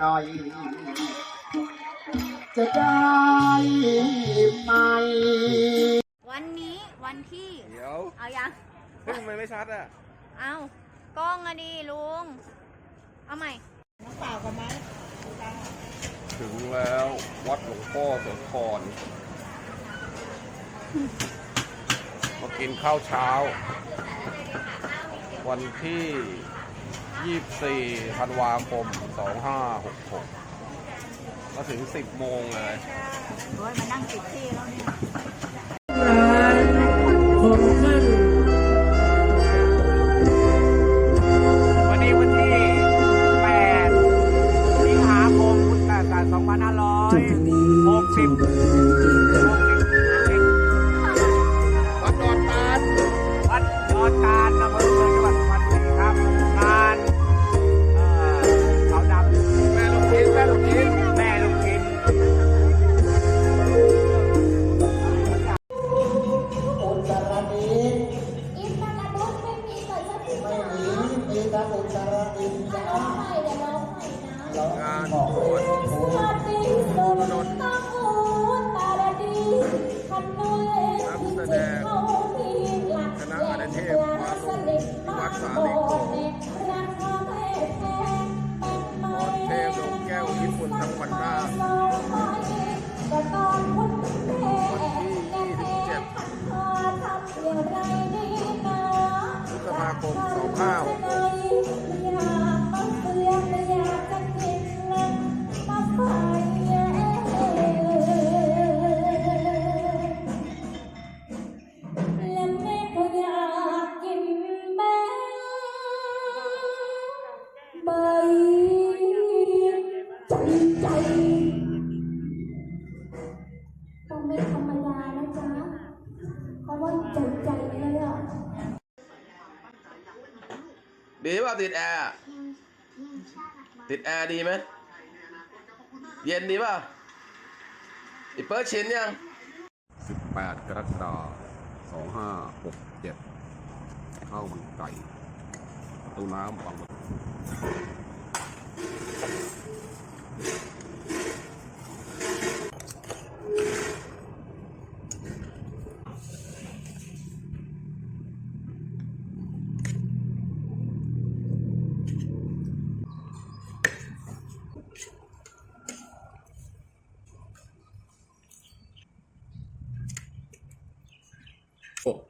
หน่อย จะได้ไหม วันนี้วันที่ เดี๋ยวเอายังเฮ้ยทำไมไม่ชัดอะ เอากล้องอะดีลุง เอาใหม่ถึงแล้ววัดหลวงพ่อโสธรมากินข้าวเช้า วันที่ 24ธันวาคม 2566 มาถึง 10 โมงเลย โอ้ยมานั่งติดที่แล้ว เดีป่ะติดแอร์อะติดแอร์ดีไหมเย็นดีป่ะอีเปิดชินยัง 18 กรกฎาคม2567ข้าวมันไก่ประตูน้ำบางประก して。